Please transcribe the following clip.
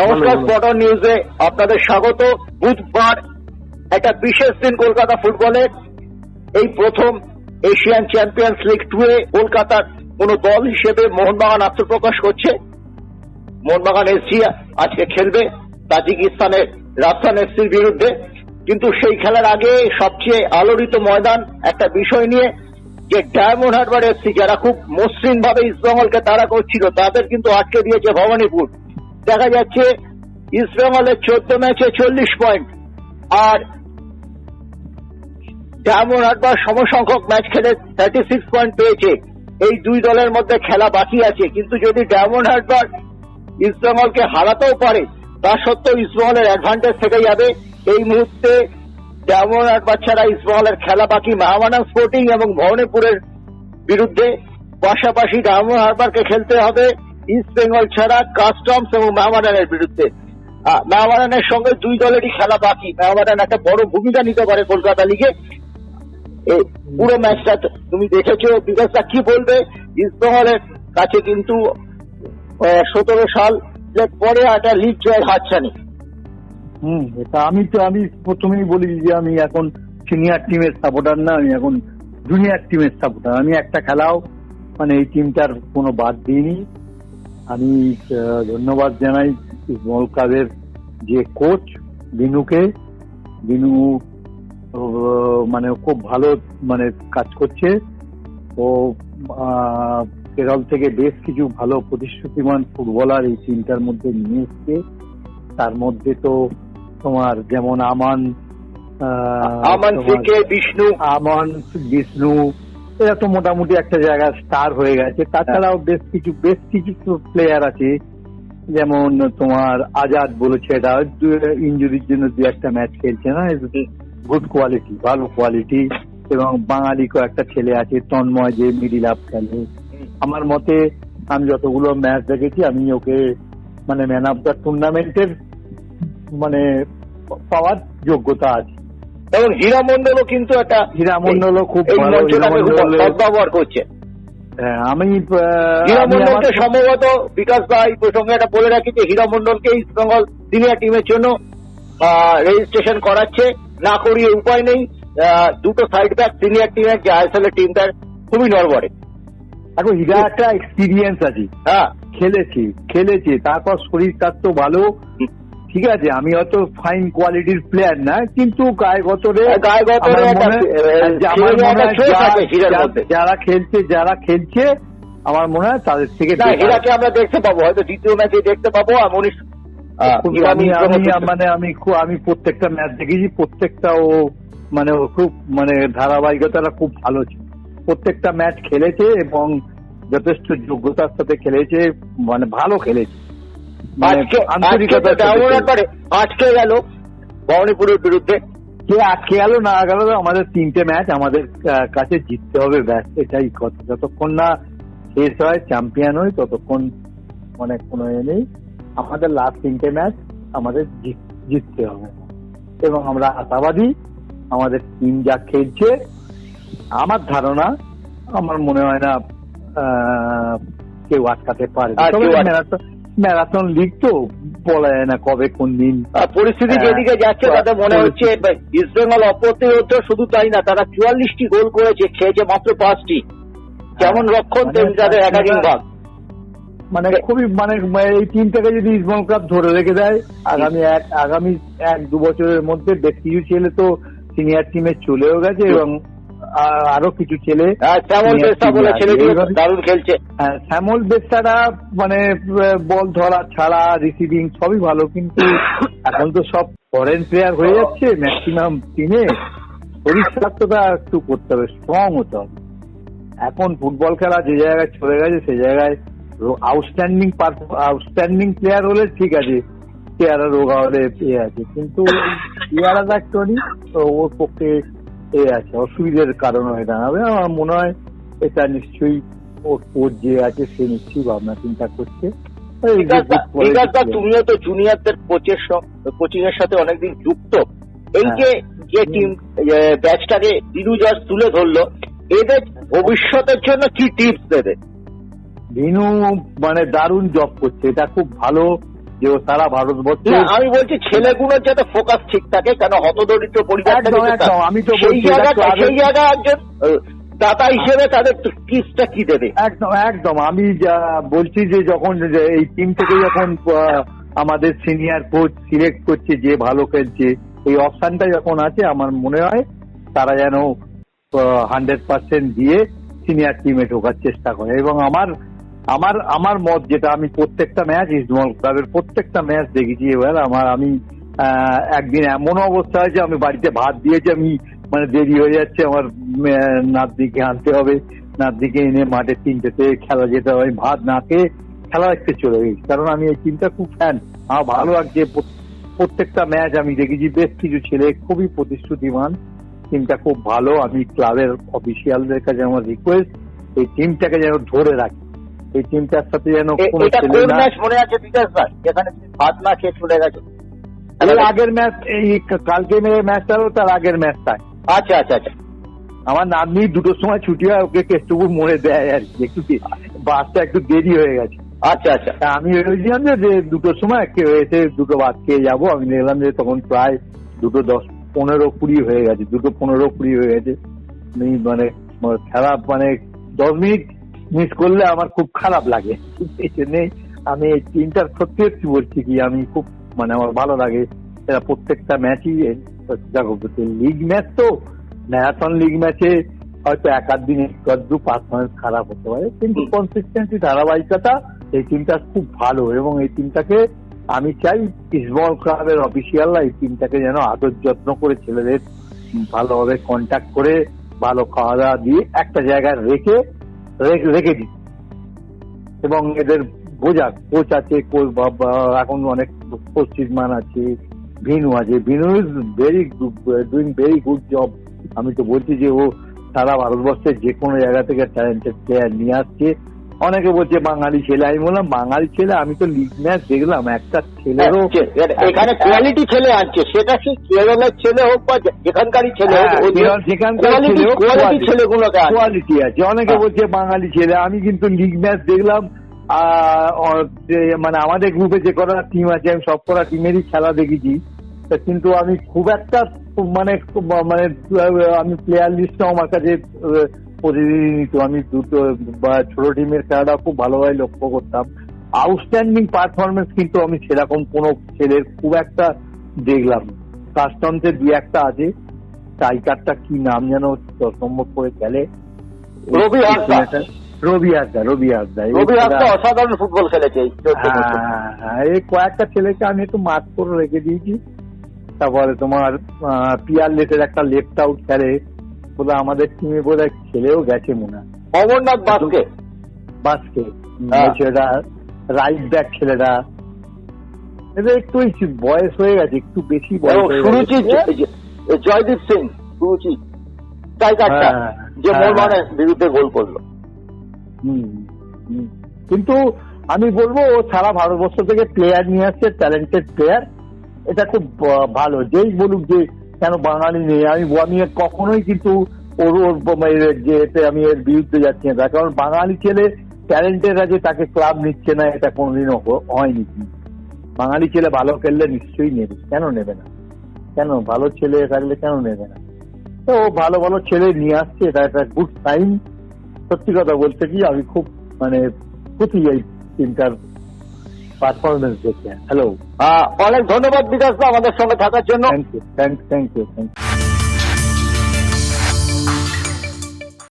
নমস্কার। স্পটন নিউজে আপনাদের স্বাগত। বুধবার একটা বিশেষ দিন কলকাতা ফুটবলের এই প্রথম এশিয়ান চ্যাম্পিয়ন্স লিগ টু এ কলকাতার কোন দল হিসেবে মোহনবাগান আত্মপ্রকাশ করছে। মোহনবাগান এসি আজকে খেলবে তাজিকিস্তানের রাজস্থান এসসির বিরুদ্ধে। কিন্তু সেই খেলার আগে সবচেয়ে আলোড়িত ময়দান একটা বিষয় নিয়ে যে ডায়মন্ড হারবার এসসি যারা খুব মসৃণ ভাবে ইস্টবেঙ্গলকে তাড়া করছিল তাদের কিন্তু আটকে দিয়েছে ভবানীপুর। দেখা যাচ্ছে ইস্টবেঙ্গলের চোদ্দ ম্যাচে চল্লিশ পয়েন্ট। আর ডায়মন্ড হারবার সমসংখ্যক ম্যাচ খেলে থার্টি সিক্স পয়েন্ট পেয়েছে। এই দুই দলের মধ্যে খেলা বাকি আছে। কিন্তু যদি ডায়মন্ড হারবার ইস্টবেঙ্গলকে হারাতেও পারে, তা সত্ত্বেও ইস্টবেঙ্গলের অ্যাডভান্টেজ থেকে যাবে। এই মুহূর্তে ডায়মন্ড হারবার ছাড়া ইস্টবেঙ্গলের খেলা বাকি মাহমানা স্পোর্টিং এবং ভবনীপুরের বিরুদ্ধে। পাশাপাশি ডায়মন্ড হারবারকে খেলতে হবে। ইস্ট বেঙ্গল ছাড়া কাস্টমস এবং মাহমাদানের বিরুদ্ধে। আহ, মাহমাদানের সঙ্গে দুই দলেরই খেলা বাকি। মাহমাদান একটা বড় ভূমিকা নিতে পারে কলকাতা লিগে। পুরো ম্যাচটা তুমি দেখেছ। বিকাশটা কি বলবে? ইস্টবেঙ্গলের কাছে কিন্তু সতেরো সাল পরে একটা লিগ জয়ের হাতছানি। হুম এটা আমি তো আমি প্রথমেই বলি যে আমি এখন সিনিয়র টিমের সাপোর্টার না আমি এখন জুনিয়র টিমের সাপোর্টার আমি একটা খেলাও মানে এই টিমটার কোনো বাদ দিইনি। আমি ধন্যবাদ জানাই ইসমল কাদের যে কোচ বিনুকে। বিনু মানে খুব ভালো মানে কাজ করছে। ও কেরল থেকে বেশ কিছু ভালো প্রতিশ্রুতিমান ফুটবলার এই টিমটার মধ্যে নিয়ে এসছে। তার মধ্যে তো তোমার যেমন আমান আমান বিষ্ণু। আমান বিষ্ণু এরা তো মোটামুটি একটা জায়গায় স্টার হয়ে গেছে। তাছাড়াও বেশ কিছু বেশ কিছু প্লেয়ার আছে। যেমন তোমার আজাদ বলেছে, এটা ইঞ্জুরির জন্য দু একটা ম্যাচ খেলছে না? গুড কোয়ালিটি ভালো কোয়ালিটি এবং বাঙালি একটা ছেলে আছে, তন্ময়, যে মিডিল আপ খেলে। আমার মতে, আমি যতগুলো ম্যাচ দেখেছি, আমি ওকে মানে ম্যান অফ দ্য টুর্নামেন্টের মানে পাওয়ার যোগ্যতা আছে। এবং হীরা মন্ডলও কিন্তু একটা হীরা মণ্ডলও খুব এই ভালো, মঞ্চটাকে হীরা খুব মণ্ডল- সদ্ব্যবহার করছে। হ্যাঁ, আমি হীরা মন্ডলকে সম্ভবত বিকাশ ভাই প্রসঙ্গে একটা বলে রাখি যে হীরা মন্ডলকে ইস্ট বেঙ্গল সিনিয়র টিমের জন্য রেজিস্ট্রেশন করাচ্ছে। না করিয়ে উপায় নেই। দুটো সাইড ব্যাক সিনিয়র টিমের যে আইএসএল এর টিম তার খুবই নড়বড়ে। দেখো হীরা একটা এক্সপিরিয়েন্স আছে। হ্যাঁ। খেলেছে খেলেছে তারপর শরীর তার তো ভালো। ঠিক আছে আমি অত ফাইন কোয়ালিটির প্লেয়ার না কিন্তু গায়ে গতরে গায়ে গতরে আমার একটা, আহ, যে আমার ছেলে একটা ছোঁয়া যা- থাকে হীরার যা- মধ্যে। যারা খেলছে যারা খেলছে আমার মনে হয় তাদের থেকে না হীরাকে আমরা দেখতে পাবো হয়তো দ্বিতীয় ম্যাচে দেখতে পাবো আমি মানে আমি আমি প্রত্যেকটা ম্যাচ দেখেছি প্রত্যেকটা ও মানে খুব মানে ধারাবাহিকতাটা খুব ভালো ছিল। প্রত্যেকটা ম্যাচ খেলেছে এবং যথেষ্ট যোগ্যতার সাথে খেলেছে মানে ভালো খেলেছে। মানে আটকে গেল ভবানীপুরের বিরুদ্ধে। কে আটকে গেল না গেল আমাদের তিনটে ম্যাচ আমাদের কাছে জিততে হবে ব্যাস এটাই কথা। যতক্ষণ না শেষ হয় চ্যাম্পিয়ন হয় ততক্ষণ মানে কোনো এ নেই। আমাদের লাস্ট তিনটে ম্যাচ আমাদের জিততে হবে। এবং আমরা আশাবাদী আমাদের টিম যা খেলছে আমার ধারণা আমার মনে হয় না আহ, কেউ আটকাতে পারে ম্যারাথন লিগ তো বলা যায় না কবে কোন দিন। পরিস্থিতি হ্যাঁ। যেদিকে যাচ্ছে তাতে মনে হচ্ছে ইস্ট বেঙ্গল অপ্রতিরোধ শুধু তাই না তারা চুয়াল্লিশটি গোল করেছে খেয়েছে মাত্র পাঁচটি। যেমন রক্ষণ মানে তেমনি তাদের একাধিক ভাগ। মানে খুবই মানে এই টিমটাকে যদি ইসমাল ক্লাব ধরে রেখে দেয় আগামী এক আগামী এক দু বছরের মধ্যে বেশ কিছু ছেলে তো সিনিয়র টিমে চলেও গেছে এবং আরও কিছু ছেলে শ্যামল বেস্তা বলে আছে। দারুণ খেলছে। হ্যাঁ, শ্যামল বেস্তারা মানে বল ধরা ছাড়া রিসিভিং সবই ভালো কিন্তু এখন তো সব ফরেন প্লেয়ার হয়ে যাচ্ছে ম্যাক্সিমাম টিমে শরীর স্বাস্থ্যটা একটু করতে হবে স্ট্রং হতে হবে। এখন ফুটবল খেলা যে জায়গায় চলে গেছে সেই জায়গায় আউটস্ট্যান্ডিং আউটস্ট্যান্ডিং প্লেয়ার হলে ঠিক আছে পেয়ারা রোগা হলে এ আছে কিন্তু পেয়ারা ফ্যাক্টরি ওর পক্ষে এ আছে অসুবিধার কারণ হয়ে দাঁড়াবে। আমার মনে হয় এটা নিশ্চয়ই ওর কোচ যে আছে সে নিশ্চয়ই ভাবনা চিন্তা করছে। তুমিও তো জুনিয়রদের কোচের কোচিং এর সাথে অনেকদিন যুক্ত। এই হ্যাঁ। যে যে টিম ব্যাচটাকে জাস তুলে ধরলো এদের ভবিষ্যতের জন্য কি টিপস দেবে? ভিনু মানে দারুণ জব করছে। এটা খুব ভালো যে সারা ভারতবর্ষে আমি বলছি ছেলেগুলোর যাতে ফোকাস ঠিক থাকে কেন হতদরিদ্র পরিবার থেকে আমি তো সেই জায়গাটা সেই জায়গায় একজন দাতা হিসেবে তাদের কিসটা কি দেবে? একদম একদম আমি বলছি যে যখন এই টিম থেকে যখন আমাদের সিনিয়র কোচ সিলেক্ট করছে যে ভালো খেলছে এই অপশনটা যখন আছে আমার মনে হয় তারা যেন হান্ড্রেড পার্সেন্ট দিয়ে সিনিয়র টিমে ঢোকার চেষ্টা করে। এবং আমার আমার আমার মত যেটা আমি প্রত্যেকটা ম্যাচ ইস্টবেঙ্গল ক্লাবের প্রত্যেকটা ম্যাচ দেখেছি এবার। আমার, আমি একদিন এমন অবস্থা হয়েছে, আমি বাড়িতে ভাত দিয়েছি, আমি মানে দেরি হয়ে যাচ্ছে, আমার নাতনিকে আনতে হবে। নাতনিকে এনে মাঠে তিনটেতে খেলা যেতে হবে ভাত না খেয়ে খেলা দেখতে চলে গেছি। কারণ আমি এই টিমটা খুব ফ্যান আমার ভালো লাগছে প্রত্যেকটা ম্যাচ আমি দেখেছি, বেশ কিছু ছেলে খুবই প্রতিশ্রুতিমান। টিমটা খুব ভালো, আমি ক্লাবের অফিসিয়ালদের কাছে আমার রিকোয়েস্ট এই টিমটাকে যেন ধরে রাখি। এই টিমটার সাথে যেন এটা কোন ম্যাচ মনে আছে বিকাশ ভাই? যেখানে তুমি ভাত না খেয়ে চলে গেছো। এর আগের ম্যাচ এই কালকে ম্যাচটা হলো তার আগের ম্যাচটায় আচ্ছা আচ্ছা আচ্ছা। আমার নাতনি দুটোর সময় ছুটি হয় ওকে কেষ্টপুর মোড়ে দেয় আর কি একটু বাসটা একটু দেরি হয়ে গেছে। আচ্ছা আচ্ছা। আমি ভেবেছিলাম যে দুটোর সময় কেউ এসে দুটো ভাত খেয়ে যাব আমি দেখলাম যে তখন প্রায় দুটো দশ পনেরো কুড়ি হয়ে গেছে দুটো পনেরো কুড়ি হয়ে গেছে। মানে আমার খারাপ মানে দশ মিনিট মিস করলে আমার খুব খারাপ লাগে। এই জন্যে আমি এই তিনটার সত্যি সত্যি বলছি কি আমি খুব মানে আমার ভালো লাগে। এরা প্রত্যেকটা ম্যাচই দেখো লিগ ম্যাচ তো ম্যারাথন লিগ ম্যাচে হয়তো এক আধ দিন একটু পারফরমেন্স খারাপ হতে পারে কিন্তু কনসিস্টেন্সি ধারাবাহিকতা এই টিমটা খুব ভালো এবং এই টিমটাকে আমি চাই ইসবল ক্লাবের অফিসিয়ালরা এই টিমটাকে যেন আদর যত্ন করে ছেলেদের ভালোভাবে কন্ট্যাক্ট করে ভালো খাওয়া দাওয়া দিয়ে একটা জায়গায় রেখে রেখে- দিই। এবং এদের বোঝা কোচ আছে এখন অনেক পশ্চিমমান আছে, ভিনু আছে। Vinu is very doing very good job আমি তো বলছি যে ও সারা ভারতবর্ষের যে কোনো জায়গা থেকে ট্যালেন্টেড প্লেয়ার নিয়ে আসছে। অনেকে বলছে বাঙালি ছেলে আমি বললাম বাঙালি ছেলে আমি তো লিগ ম্যাচ দেখলাম একটা ছেলেরও এখানে কোয়ালিটি ছেলে আনছে সেটা কি কেরলের ছেলে হোক বা যেখানকারই ছেলে হোক হ্যাঁ, সেখানকার কোয়ালিটি কোয়ালিটি আছে। অনেকে হ্যাঁ। বলছে বাঙালি ছেলে আমি কিন্তু লিগ ম্যাচ দেখলাম মানে আমাদের গ্রুপে যে কটা টিম আছে আমি সব কটা টিমেরই খেলা দেখেছি। তা কিন্তু আমি খুব একটা মানে মানে আমি প্লেয়ার লিস্টও আমার কাছে প্রতিনিধিত্ব আমি দুটো বা ছোট টিমের খেলাটা খুব ভালোভাবে লক্ষ্য করতাম। আউটস্ট্যান্ডিং পারফরমেন্স কিন্তু আমি সেরকম কোনো ছেলের খুব একটা দেখলাম কাস্টমসের দুই একটা আছে স্ট্রাইকারটা কি নাম যেন সম্ভব করে খেলে। রবি হাসদা। রবি হাসদা রবি হাসদা। রবি হাসদা অসাধারণ ফুটবল খেলেছে এই হ্যাঁ, হ্যাঁ, এই কয়েকটা ছেলেকে আমি একটু মার্ক করে রেখে দিয়েছি। তারপরে তোমার পিয়ার লেটের একটা লেফট আউট খেলে। বোধ আমাদের টিমে বোধ হয় খেলেও গেছে মনে অমরনাথ বাসকে? বাসকে হ্যাঁ। ছেলেটা রাইট ব্যাক ছেলেটা। এদের একটু বয়স হয়ে গেছে একটু বেশি বয়স সুরুচি জয়দীপ সিং সুরুচি। স্ট্রাইকারটা হ্যাঁ, যে হ্যাঁ, মোহনবাগানের বিরুদ্ধে গোল করল। কিন্তু আমি বলব ও সারা ভারতবর্ষ থেকে প্লেয়ার নিয়ে আসছে ট্যালেন্টেড প্লেয়ার এটা খুব ভালো। যেই বলুক যে কেন বাঙালি নেই? আমি আমি কখনোই কিন্তু ওর ওর ব- যে এতে আমি এর বিরুদ্ধে যাচ্ছি না। তার কারণ বাঙালি ছেলে ট্যালেন্টেড আছে তাকে ক্লাব নিচ্ছে না এটা কোনোদিনও হয়নি। বাঙালি ছেলে ভালো খেললে নিশ্চয়ই নেবে। কেন নেবে না? কেন? ভালো ছেলে থাকলে কেন নেবে না? তো ও ভালো ভালো ছেলে নিয়ে আসছে এটা একটা গুড সাইন সত্যি কথা বলতে কি আমি খুব মানে প্রতি এই টিমটার পারফরমেন্স দেখে। হ্যালো অনেক ধন্যবাদ বিকাশ আমাদের সঙ্গে থাকার জন্য। Thank you thank you thank you